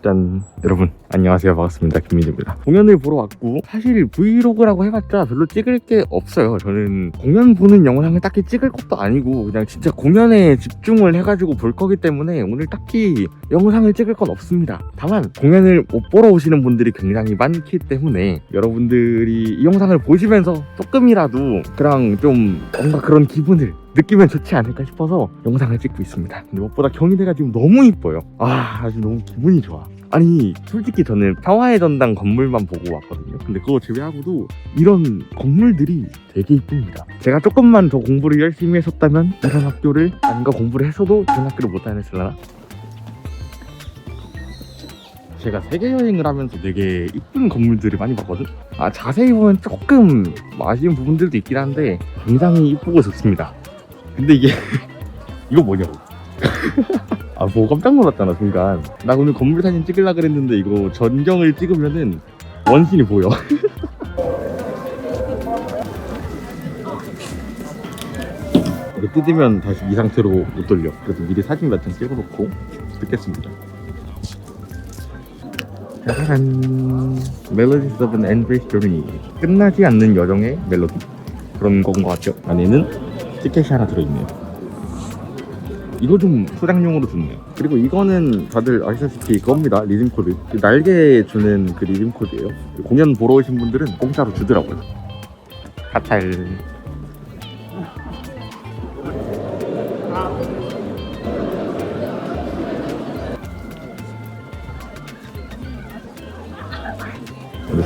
짠 여러분 안녕하세요. 반갑습니다. 김민입니다. 공연을 보러 왔고 사실 브이로그라고 해봤자 별로 찍을 게 없어요. 저는 공연 보는 영상을 딱히 찍을 것도 아니고 그냥 진짜 공연에 집중을 해가지고 볼 거기 때문에 오늘 딱히 영상을 찍을 건 없습니다. 다만 공연을 못 보러 오시는 분들이 굉장히 많기 때문에 여러분들이 이 영상을 보시면서 조금이라도 그냥 좀 뭔가 그런 기분을 느끼면 좋지 않을까 싶어서 영상을 찍고 있습니다. 근데 무엇보다 경희대가 지금 너무 이뻐요. 아, 아주 너무 기분이 좋아. 아니, 솔직히 저는 평화의 전당 건물만 보고 왔거든요. 근데 그거 제외하고도 이런 건물들이 되게 이쁩니다. 제가 조금만 더 공부를 열심히 했었다면 이런 학교를 아닌가 공부를 했어도 이런 학교를 못 다녔을라나? 제가 세계 여행을 하면서 되게 이쁜 건물들을 많이 봤거든. 아 자세히 보면 조금 아쉬운 부분들도 있긴 한데 굉장히 이쁘고 좋습니다. 근데 이게 이거 뭐냐고. 아뭐 깜짝 놀랐잖아 순간. 나 오늘 건물 사진 찍으려 그랬는데 이거 전경을 찍으면은 원신이 보여. 이거 뜯으면 다시 이 상태로 못 돌려. 그래서 미리 사진 몇 장 찍어놓고 듣겠습니다. 짜잔 Melodies of an Endless Journey. 끝나지 않는 여정의 멜로디. 그런 건 것 같죠? 안에는 티켓이 하나 들어있네요. 이거 좀 소장용으로 좋네요. 그리고 이거는 다들 아시다시피 그겁니다. 리듬 코드. 그 날개 주는 그 리듬 코드예요. 공연 보러 오신 분들은 공짜로 주더라고요. 카탈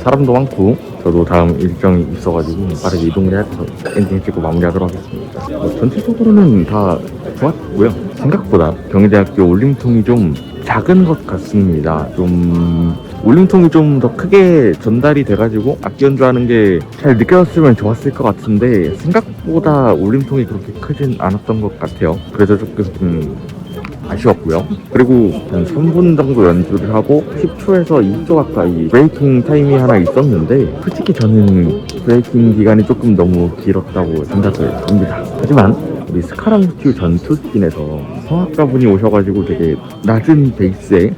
사람도 많고 저도 다음 일정이 있어가지고 빠르게 이동을 해야 돼서 엔딩 찍고 마무리하도록 하겠습니다. 뭐 전체적으로는 다 좋았고요. 생각보다 경희대학교 울림통이 좀 작은 것 같습니다. 좀 울림통이 좀 더 크게 전달이 돼가지고 악기 연주하는 게 잘 느껴졌으면 좋았을 것 같은데 생각보다 울림통이 그렇게 크진 않았던 것 같아요. 그래서 조금 좀 아쉬웠고요. 그리고 한 3분 정도 연주를 하고 10초에서 2초 가까이 브레이킹 타임이 하나 있었는데 솔직히 저는 브레이킹 기간이 조금 너무 길었다고 생각을 합니다. 하지만 우리 스카라무튜 전투씬에서 성악가분이 오셔가지고 되게 낮은 베이스에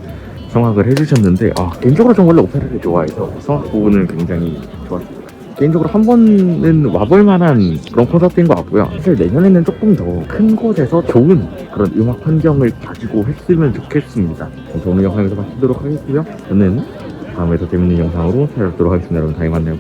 성악을 해주셨는데 아, 개인적으로 전 원래 오페라를 좋아해서 성악 부분은 굉장히 좋았습니다. 개인적으로 한 번은 와볼 만한 그런 콘서트인 것 같고요. 사실 내년에는 조금 더 큰 곳에서 좋은 그런 음악 환경을 가지고 했으면 좋겠습니다. 그래서 영상에서 마치도록 하겠고요. 저는 다음에 더 재밌는 영상으로 찾아뵙도록 하겠습니다. 여러분 다음에 만나요.